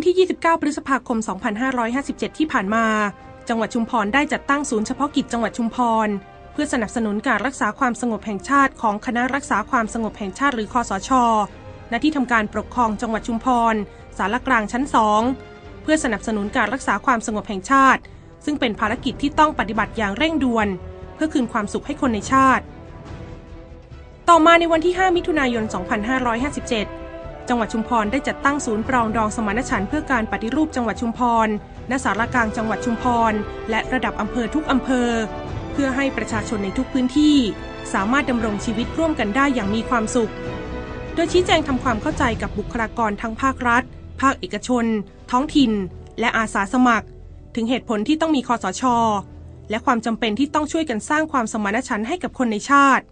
วันที่ 29 พฤษภาคม 2557 ที่ผ่านมา จังหวัดชุมพรได้จัดตั้งศูนย์เฉพาะกิจจังหวัดชุมพร เพื่อสนับสนุนการรักษาความสงบแห่งชาติของคณะรักษาความสงบแห่งชาติหรือคอสช ณ ที่ทำการปกครองจังหวัดชุมพร สารกลางชั้น 2 เพื่อสนับสนุนการรักษาความสงบแห่งชาติ ซึ่งเป็นภารกิจที่ต้องปฏิบัติอย่างเร่งด่วน เพื่อคืนความสุขให้คนในชาติ ต่อมาในวันที่ 5 มิถุนายน 2557 จังหวัดชุมพรได้จัดตั้งศูนย์ปรองดองสมานฉันท์เพื่อการปฏิรูปจังหวัดชุมพร ณ สารกลางจังหวัดชุมพร และระดับอำเภอทุกอำเภอ เพื่อให้ประชาชนในทุกพื้นที่ สามารถดำรงชีวิตร่วมกันได้อย่างมีความสุข โดยชี้แจงทำความเข้าใจกับบุคลากรทั้งภาครัฐ ภาคเอกชน ท้องถิ่น และอาสาสมัคร ถึงเหตุผลที่ต้องมีคอสช และความจำเป็นที่ต้องช่วยกันสร้างความสมานฉันท์ให้กับคนในชาติ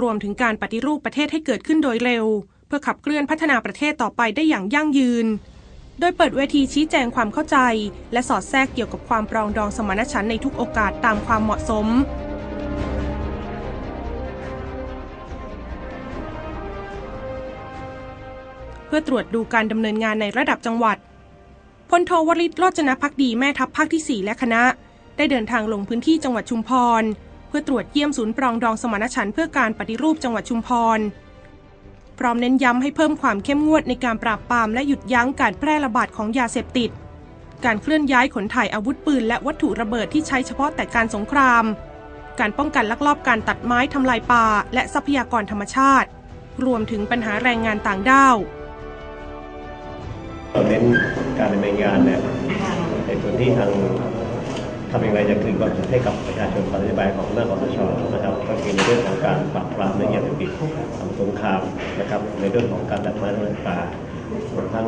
รวมถึงการปฏิรูปประเทศให้เกิดขึ้นโดยเร็ว เพื่อขับเคลื่อนพัฒนาประเทศต่อไปได้อย่างยั่งยืน โดยเปิดเวทีชี้แจงความเข้าใจ และสอดแทรกเกี่ยวกับความปรองดองสมานฉันท์ในทุกโอกาสตามความเหมาะสมเพื่อตรวจดูการดำเนินงานในระดับจังหวัด พลโทวริศโรจนพักดีแม่ทัพภาคที่ 4 และคณะ ได้เดินทางลงพื้นที่จังหวัดชุมพร เพื่อตรวจเยี่ยมศูนย์ปรองดองสมานฉันท์เพื่อการปฏิรูปจังหวัดชุมพร พร้อมเน้นย้ำให้เพิ่มความเข้มงวดในการปราบปรามและหยุดยั้งการแพร่ระบาดของยาเสพติด การเคลื่อนย้ายขนถ่ายอาวุธปืนและวัตถุระเบิดที่ใช้เฉพาะแต่การสงคราม การป้องกันลักลอบการตัดไม้ทำลายป่า และทรัพยากรธรรมชาติ รวมถึงปัญหาแรงงานต่างด้าวเราเน้นการดำเนินงานเนี่ยในส่วนที่ทางำอย่างไรจะคืนความสุขให้กับประชาชนตามนโยบายของหน้าคอสชนะครับก็คือในเรื่องของการปราบปรามเรื่องยาเสพติดทำสงครามนะครับ ในเรื่องของการดัดไม้ทำลายป่ารวมทั้ง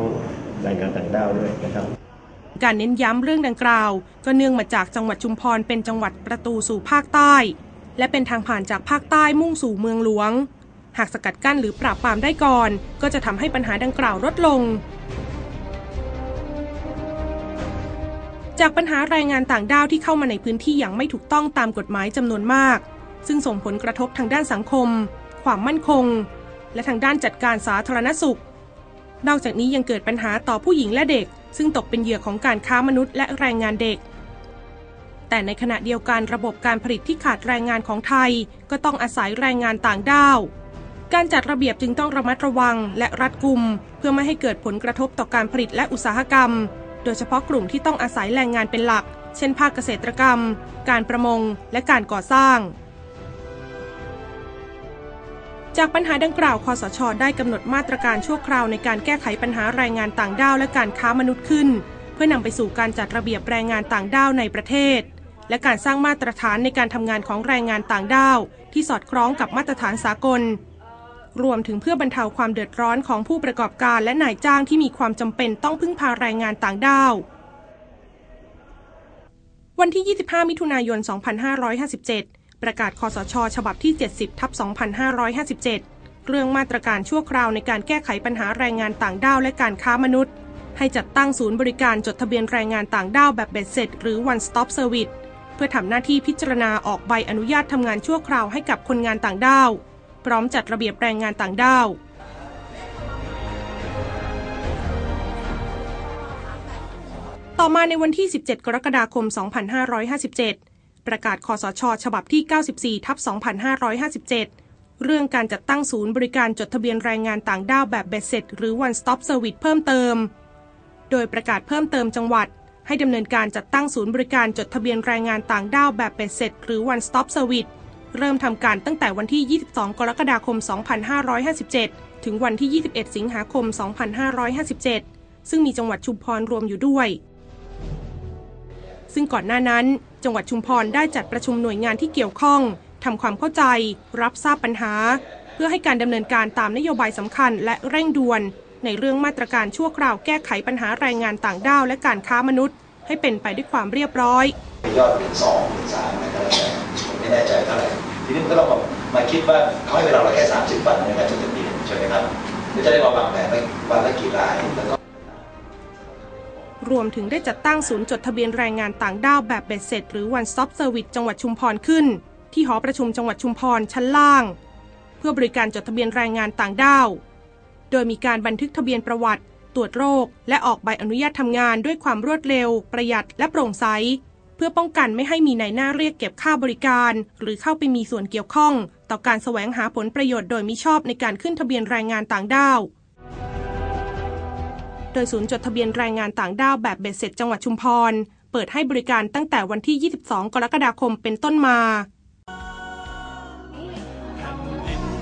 แรงงานต่างด้าวด้วยนะครับการเน้นย้ำเรื่องดังกล่าว ก็เนื่องมาจากจังหวัดชุมพรเป็นจังหวัดประตูสู่ภาคใต้ และเป็นทางผ่านจากภาคใต้มุ่งสู่เมืองหลวง หากสกัดกั้นหรือปราบปรามได้ก่อน ก็จะทำให้ปัญหาดังกล่าวลดลง จากปัญหาแรงงานต่างด้าวที่เข้ามาในพื้นที่อย่างไม่ถูกต้องตามกฎหมายจำนวนมาก ซึ่งส่งผลกระทบทางด้านสังคม ความมั่นคง และทางด้านจัดการสาธารณสุข นอกจากนี้ยังเกิดปัญหาต่อผู้หญิงและเด็ก ซึ่งตกเป็นเหยื่อของการค้ามนุษย์และแรงงานเด็ก แต่ในขณะเดียวกันระบบการผลิตที่ขาดแรงงานของไทย ก็ต้องอาศัยแรงงานต่างด้าว การจัดระเบียบจึงต้องระมัดระวังและรัดกุม เพื่อไม่ให้เกิดผลกระทบต่อการผลิตและอุตสาหกรรม ดยเฉพาะกลุ่มที่ต้องอาศัยแรงงานเป็นหลัก เช่นภาคเกษตรกรรม การประมง และการก่อสร้าง จากปัญหาดังกล่าวคอสช ได้กำหนดมาตรการชั่วคราวในการแก้ไขปัญหาแรงงานต่างด้าวและการค้ามนุษย์ขึ้น เพื่อนำไปสู่การจัดระเบียบแรงงานต่างด้าวในประเทศ และการสร้างมาตรฐานในการทำงานของแรงงานต่างด้าว ที่สอดคล้องกับมาตรฐานสากล รวมถึงเพื่อบรรเทาความเดือดร้อนของผู้ประกอบการและนายจ้างที่มีความจำเป็นต้องพึ่งพาแรงงานต่างด้าว วันที่ 25 มิถุนายน 2557 ประกาศคอสช ฉบับที่ 70ทับ2557 เรื่องมาตรการชั่วคราวในการแก้ไขปัญหาแรงงานต่างด้าวและการค้ามนุษย์ ให้จัดตั้งศูนย์บริการจดทะเบียนแรงงานต่างด้าวแบบเบ็ดเสร็จหรือ one stop service เพื่อทำหน้าที่พิจารณาออกใบอนุญาตทำงานชั่วคราวให้กับคนงานต่างด้าว พร้อมจัดระเบียบแรงงานต่างด้าวต่อมาในวันที่ 17 กรกฎาคม 2557 ประกาศคอสช ฉบับที่ 94 ทับ 2557 เรื่องการจัดตั้งศูนย์บริการจดทะเบียนแรงงานต่างด้าวแบบเบ็ดเสร็จ หรือ one stop service เพิ่มเติม โดยประกาศเพิ่มเติมจังหวัด ให้ดำเนินการจัดตั้งศูนย์บริการจดทะเบียนแรงงานต่างด้าวแบบเบ็ดเสร็จ หรือ one stop service เริ่มทำการตั้งแต่วันที่ 22 กรกฎาคม 2557 ถึงวันที่ 21 สิงหาคม 2557 ซึ่งมีจังหวัดชุมพรรวมอยู่ด้วย ซึ่งก่อนหน้านั้น จังหวัดชุมพรได้จัดประชุมหน่วยงานที่เกี่ยวข้องทำความเข้าใจ รับทราบปัญหา เพื่อให้การดำเนินการตามนโยบายสำคัญและเร่งด่วน ในเรื่องมาตรการชั่วคราวแก้ไขปัญหาแรงงานต่างด้าวและการค้ามนุษย์ ให้เป็นไปด้วยความเรียบร้อยยอดเป็นสองเป็นสามอะไรก็แล้วแต่ ไม่แน่ใจเท่าไหร่ทีนี้มันก็ต้องมาคิดว่าเขาให้เวลาเราแค่สามสิบวันในการจดที่จะปีใช่ไหมครับเดี๋ยวจะได้มาวางแผนวันละกี่รายแล้วก็รวมถึงได้จัดตั้งศูนย์จดทะเบียนแรงงานต่างด้าวแบบเบ็ดเสร็จ หรือ one stop service จังหวัดชุมพรขึ้น ที่หอประชุมจังหวัดชุมพรชั้นล่าง เพื่อบริการจดทะเบียนแรงงานต่างด้าว โดยมีการบันทึกทะเบียนประวัติ ตรวจโรค และออกใบอนุญาตทำงานด้วยความรวดเร็ว ประหยัดและโปร่งใส พื่อป้องกันไม่ให้มีนายหน้าเรียกเก็บค่าบริการ หรือเข้าไปมีส่วนเกี่ยวข้อง ต่อการแสวงหาผลประโยชน์โดยมิชอบในการขึ้นทะเบียนแรงงานต่างด้าว โดยศูนย์จดทะเบียนแรงงานต่างด้าวแบบเบ็ดเสร็จจังหวัดชุมพร เปิดให้บริการตั้งแต่วันที่ 22 กรกฎาคมเป็นต้นมา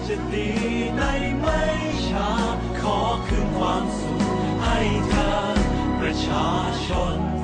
จะดีในไม่ช้าขอคืนความสุขให้เธอประชาชน